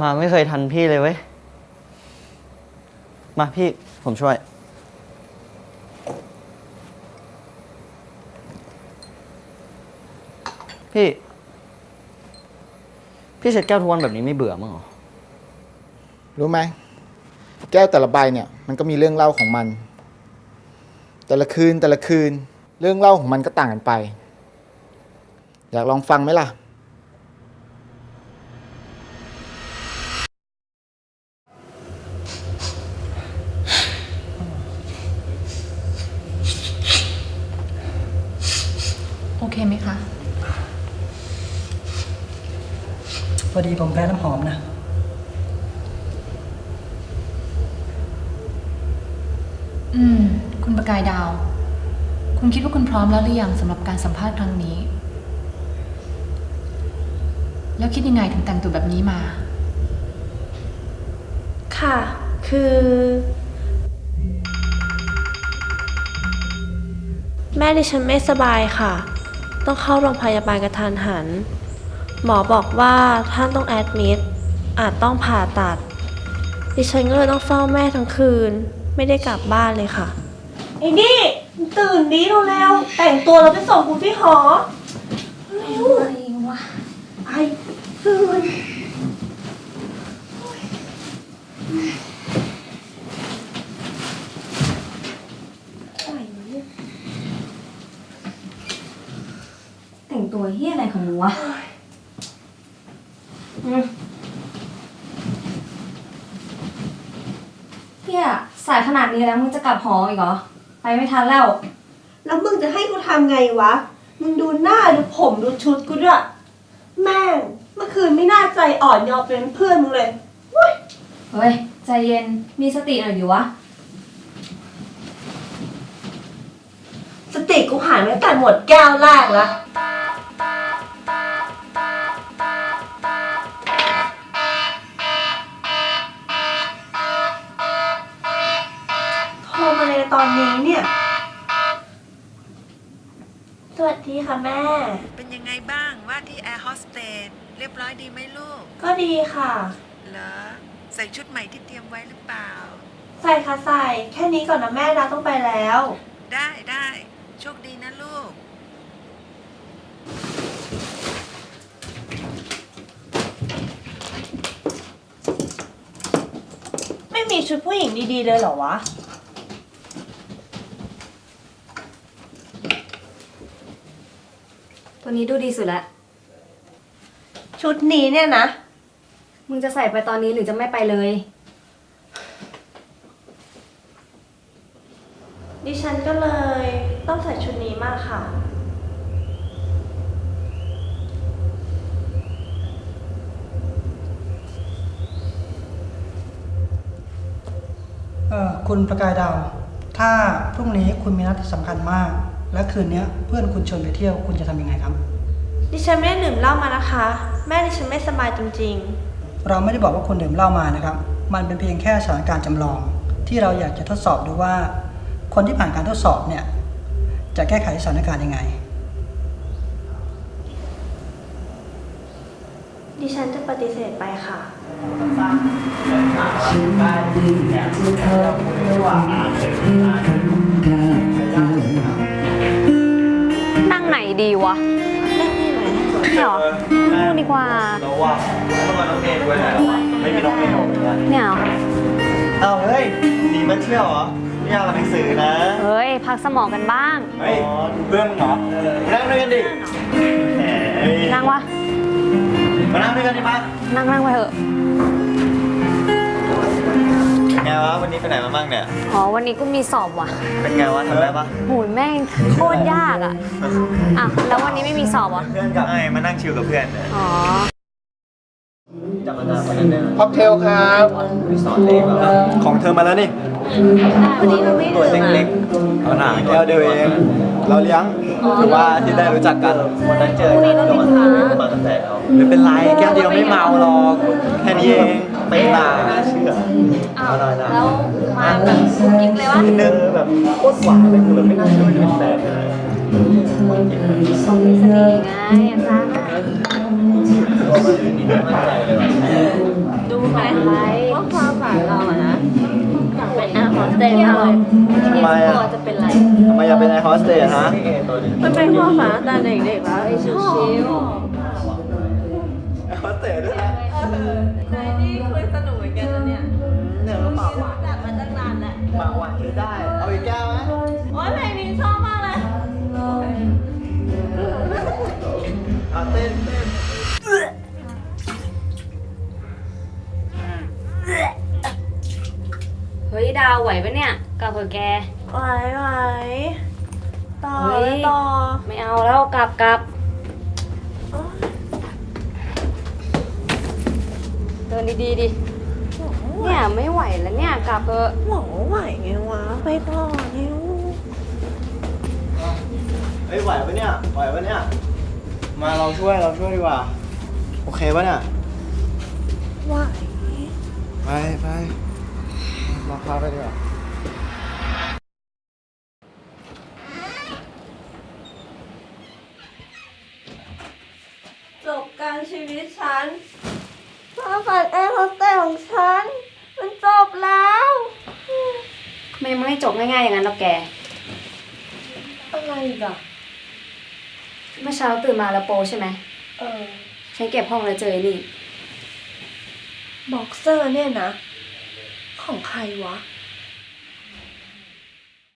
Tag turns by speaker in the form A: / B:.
A: มาไม่เคยทันพี่เลยเว้ย มาพี่ผมช่วย พี่ พี่เช็ดแก้วทุกวันแบบนี้ไม่เบื่อมั้งเหรอ
B: รู้ไหม แก้วแต่ละใบเนี่ย มันก็มีเรื่องเล่าของมัน แต่ละคืนแต่ละคืน เรื่องเล่าของมันก็ต่างกันไป อยากลองฟังไหมล่ะ
C: เคไหมคะ
D: พอดีผมแพ้น้ำหอมนะ
C: อืม คุณประกายดาว คุณคิดว่าคุณพร้อมแล้วหรือยังสำหรับการสัมภาษณ์ครั้งนี้ แล้วคิดยังไงถึงแต่งตัวแบบนี้มา
E: ค่ะ คือ แม่ดิฉันไม่สบายค่ะ ต้องเข้าโรงพยาบาลกระทันหัน หมอบอกว่าท่านต้องแอดมิดอาจต้องผ่าตัด ดิฉันก็เลยต้องเฝ้าแม่ทั้งคืน ไม่ได้กลับบ้านเลยค่ะ
F: ไอ้นี่ตื่นดีเร็วๆแต่งตัวแล้วไปส่งกูที่หอเร็ววะไอ้ตื่นอะไรวะเนี่ย
G: แต่งตัวเฮี้ยอะไรของมึงวะเฮี้ยสายขนาดนี้แล้วมึงจะกลับหออีกเหรอ ไปไม่ทันแล้ว
F: แล้วมึงจะให้กูทำไงวะ มึงดูหน้าดูผมดูชุดกูด้วยแม่งเมื่อคืนไม่น่าใจอ่อนยอมเป็นเพื่อนมึงเลย
G: เฮ้ย ใจเย็นมีสติหน่อยดิวะ
F: สติกูหายไปตั้งแต่หมดแก้วแรกแล้ว โทรมาในตอนนี้เนี่ย
E: สวัสดีค่ะแม่
H: เป็นยังไงบ้างว่าที่แอร์โฮสเตสเรียบร้อยดีไหมลูก
E: ก็ดีค่ะ
H: เหรอ ใส่ชุดใหม่ที่เตรียมไว้หรือเปล่า
E: ใส่ค่ะใส่ แค่นี้ก่อนนะแม่นะต้องไปแล้ว
H: ได้ได้โชคดีนะลูก
F: ไม่มีชุดผู้หญิงดีๆเลยเหรอวะ
G: ตัวนี้ดูดีสุดละ
F: ชุดนี้เนี่ยนะ
G: มึงจะใส่ไปตอนนี้หรือจะไม่ไปเลย
E: ดิฉันก็เลยต้องใส่ชุดนี้มาค่ะ
D: เออคุณประกายดาว ถ้าพรุ่งนี้คุณมีนัดที่สำคัญมาก และคืนนี้เพื่อนคุณชวนไปเที่ยวคุณจะทำยังไงครับ
E: ดิฉันไม่ได้ดื่มเหล้ามานะคะ แม่ดิฉันไม่สบายจริง
D: เราไม่ได้บอกว่าคุณดื่มเหล้ามานะครับ มันเป็นเพียงแค่สถานการณ์จำลอง ที่เราอยากจะทดสอบดูว่า คนที่ผ่านการทดสอบเนี่ยจะแก้ไขสถานการณ์ยังไง
E: ๆ ดิฉันจะปฏิเสธไปค่ะ
I: นั่งไหนดีวะ
E: เล่นนี่ไห ม
I: เนี่ยเหรอนู่นดีกว่า
A: เราว่าต้องมาน้องเมย์ด้วยนะไม่มีน้องเมย์หรอก
I: เนี่ยเหรอ
A: เอาเฮ้ยหนีมาเที่ยวเหรอไม่อยากอ่านหนังสือนะ
I: เฮ้ย พักสมองกันบ้าง
A: เฮ้ยเพื่อนมึงเหรอมานั่งด้วยกันดิแหม
I: นั่งวะ
A: มานั่งด้วยกันดิมา
I: นั่งนั่งไปเถอะ
A: เป็นไง วะวันนี้ไปไหนมาบ้างเนี่ย
I: อ๋อ วันนี้กูมีสอบว่ะ
A: เป็นไงวะทำได้ปะ
I: หูยแม่งโคตรยากอะอะ แล้ววันนี้ไม่มีสอบเหรอะ
A: เพื่อนกับไอ้มานั่งชิลกับเพื่อนเนี่ย
I: อ๋อ
A: จำมานาวันนั้นได้ไหม
B: ค็อกเทลครับ
A: รีสอร์ทเล็กแบบว่า
J: ของเธอมาแล้วนี่
I: วันนี้เราไม่
A: ตัว
I: ดื่ม
A: เล็ก
J: เอาหนาแก้วเดียวเอง เราเลี้ยงหรือว่าที่ได้รู้จักกัน
A: ๆวันนั้นเจอกันก็มามาตั้งแต่เขา
J: ไม่เป็นไรแก้วเดียวไม่เมาหรอกแค่นี้เอง
A: ไม่น่าเชื่อ
I: อ้าวแล้วมาแบบกุ๊กกิ๊กเลยวะ
A: นิดนึงแบบโคตรหวานเลยคือแบบไม่น่าเชื่อว่าจะเป็นแฟนเลย
I: มีเสน่ห์ไงอาจาร
A: ต้นมา
I: กเลย
A: ทำไมอะ
I: กลัวจะเป็นไร
A: ทำไมอยากเป็นแอร์โฮสเตสฮะ
E: มันเป็นความฝันตั้งแต่เด็กๆแล้วไอ้ชิว
A: แอร์โฮสเตสด้วยนะ
E: ๆนายนี่คุยสนุกเหมือนกันนะเนี่ย
A: เนี่ยก็ปากหวาน
E: จัดมาตั้งนานแหละ
A: ปากหวานคือได้ เอาอีกแก้ว
I: ฮ้ยดาวไหวปะเนี่ยกลับเถอะแก
E: ไหวไหวต่อ
I: เฮ้
E: เลยยต่อ
I: ไม่เอาแล้วกลับกลับเดินดีๆดิเนี่ยไม่ไหวแล้วเนี่ยกลับเถอะ
E: หมอไหวไงวะ ไปต่อนิ้ว
A: เฮ้ยไหวปะเนี่ยไหวปะเนี่ย มาเราช่วยเราช่วยดีกว่า โอเคปะเนี่ย
E: ไหว
A: ไปไป เราพาไปดีกว่า
K: จบการชีวิตฉันความฝันแอร์โฮสเตสของฉัน มันจบแล้ว
I: ไม่ไม่จบง่ายๆอย่างนั้นหรอกแก
K: อะไรอีกอะ
I: เมื่อเช้าตื่นมาแล้วโปใช่ไหม
K: เออ
I: ฉันเก็บห้องแล้วเจอไอ้นี่
K: บ็อกเซอร์เนี่ยนะ ของใครวะ